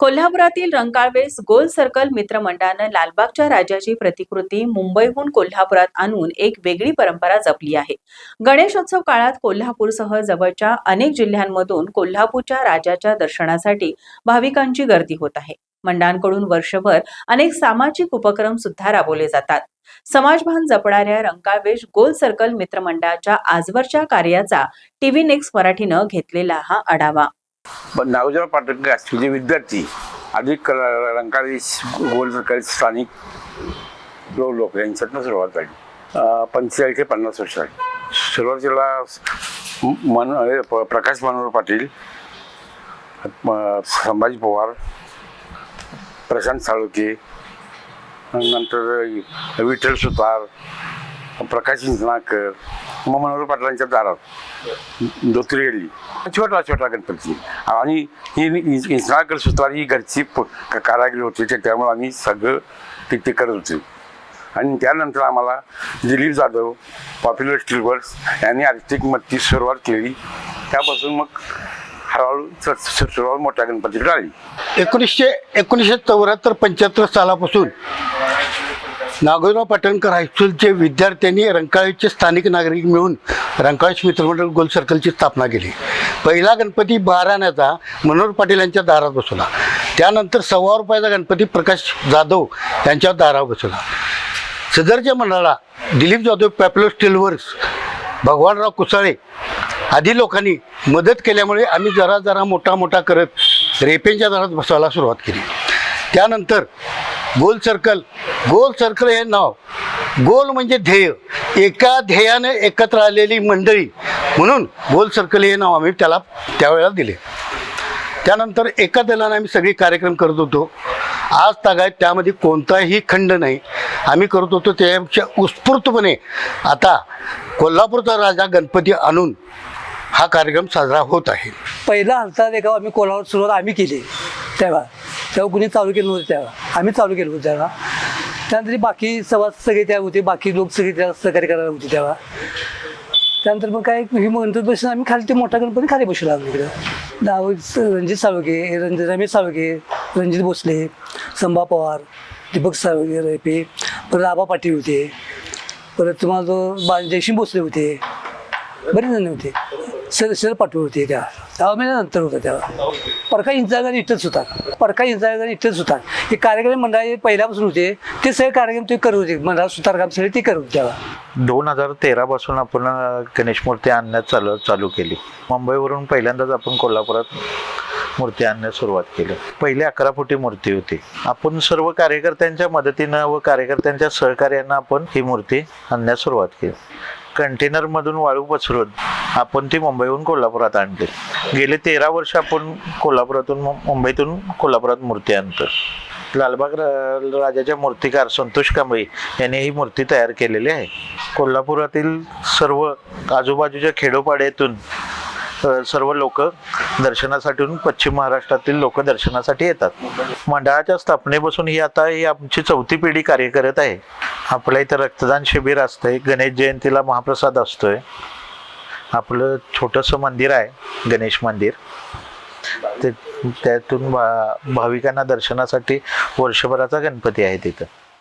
कोल्हापुरातील रंकाळवेस गोल सर्कल मित्रमंडळानं लालबागच्या राजाची प्रतिकृती मुंबईहून कोल्हापुरात आणून एक वेगळी परंपरा जपली आहे. गणेशोत्सव काळात कोल्हापूरसह जवळच्या अनेक जिल्ह्यांमधून कोल्हापूरच्या राजाच्या दर्शनासाठी भाविकांची गर्दी होत आहे. मंडळांकडून वर्षभर अनेक सामाजिक उपक्रम सुद्धा राबवले जातात. समाजभान जपणाऱ्या रंकाळवेश गोल सर्कल मित्रमंडळाच्या आजवरच्या कार्याचा टीव्ही नेक्स्ट मराठीनं घेतलेला हा आढावा. पण नागोजीराव पाटणकर असलेले विद्यार्थी अधिक कला- रंकाळी गोल सरकारी स्थानिक लोक लोक यांच्यातनं सुरुवात झाली. पंचेचाळीस ते पन्नास वर्ष आहे सुरुवातीला मन प- प्रकाश मनोहर पाटील संभाजी पवार प्रशांत साळुके नंतर विठ्ठल सुतार प्रकाश इंजनाकर मग मनोहर पाटलांच्या दारात धोत्री गेली छोटा छोटा गणपती आणि ही इंचनाकर सुतार ही घरची प- होती त्यामुळे आम्ही सगळं ते ते करत होतो. आणि त्यानंतर आम्हाला दिलीप जाधव पॉप्युलर स्टीलवर्स यांनी आर्थिक मदती सुरुवात केली. त्यापासून मग हळूहळू स- मोठ्या गणपतीकडे आली. एकोणीसशे एकोणीसशे चौऱ्याहत्तर पंच्याहत्तर सालापासून नागोराव पाटणकर हायस्कूलचे विद्यार्थ्यांनी रंकाळीचे स्थानिक नागरिक मिळून रंकाळीच मित्रमंडळ गोल सर्कलची स्थापना केली. पहिला गणपती बाराण्याचा मनोहर पाटील यांच्या दारात बसवला. त्यानंतर सव्वा रुपयाचा गणपती प्रकाश जाधव यांच्या दारावर बसवला. सदरच्या मंडळाला दिलीप जाधव पॅपलो स्टीलवर्स भगवानराव कुसाळे आदी लोकांनी मदत केल्यामुळे आम्ही जरा जरा मोठा मोठा करत रेपेंच्या दारात बसवायला सुरुवात केली. त्यानंतर गोल सर्कल. गोल सर्कल हे नाव. गोल म्हणजे ध्येय. एका ध्येयाने एकत्र आलेली मंडळी. म्हणून गोल सर्कल हे नाव आम्ही त्याला त्यावेळेला दिले. त्यानंतर एका दलाने आम्ही सगळे कार्यक्रम करत होतो. आज तागायत त्यामध्ये कोणताही खंड नाही. आम्ही करत होतो त्यापेक्षा उत्स्फूर्तपणे. आता कोल्हापूरचा राजा गणपती आणून हा कार्यक्रम साजरा होत आहे. पहिला हालचाल एका आम्ही कोल्हापूर सुरुवात आम्ही केली. तेव्हा तेव्हा कुणी चालू केलं नव्हतं त्याला. आम्ही चालू केलं होतं त्याला. त्यानंतर बाकी सभा सगळे त्या होते बाकी लोक सगळे त्या सहकार्य करायला होते तेव्हा. त्यानंतर मग काय ही म्हणतो बसून आम्ही खाली ते मोठा गणपती खाली बसू लागलो इकडं. नाव रणजित साळुके रणजित रमेश साळुके रणजित भोसले संभा पवार दीपक साळुके रेपे परत आबा पाटील होते. परत तुम्हाला जो बा जयसिंग भोसले होते. बरेच जण होते. सर सर होते त्या. दहा महिन्यानंतर होतं तेव्हा. परका इंचाळकर इथंच होता. परका इंचाळकर इथंच होता. हे कार्यक्रम मंडळाचे पहिल्यापासून होते. ते सगळे कार्यक्रम ते करत होते. मंडळात सुतारकाम सगळे ते करत होते तेव्हा. दोन हजार तेरा पासून आपण गणेश मूर्ती आणण्यात चालू चालू केली. मुंबईवरून पहिल्यांदाच आपण कोल्हापुरात मूर्ती आणण्यास सुरुवात केली. पहिले अकरा फुटी मूर्ती होती. आपण सर्व कार्यकर्त्यांच्या मदतीनं व कार्यकर्त्यांच्या सहकार्यानं आपण ही मूर्ती आणण्यास सुरुवात केली. कंटेनरमधून वाळू पसरून आपण ती मुंबईहून कोल्हापुरात आणते गेले तेरा वर्ष आपण कोल्हापुरातून मु- मुंबईतून कोल्हापुरात मूर्ती आणतो लालबाग रा- राजाच्या मूर्तिकार संतोष कांबळे यांनी ही मूर्ती तयार केलेली आहे. कोल्हापुरातील सर्व आजूबाजूच्या खेडोपाड्यातून सर्व लोक दर्शनासाठी पश्चिम महाराष्ट्रातील लोक दर्शनासाठी येतात. मंडळाच्या स्थापनेपासून ही आता ही आमची चौथी पिढी कार्य करत आहे. आपल्या इथं रक्तदान शिबिर असतंय गणेश जयंतीला महाप्रसाद असतोय. आपलं छोटंसं मंदिर आहे गणेश मंदिर. ते त्यातून भा- भाविकांना दर्शनासाठी वर्षभराचा गणपती आहे तिथं.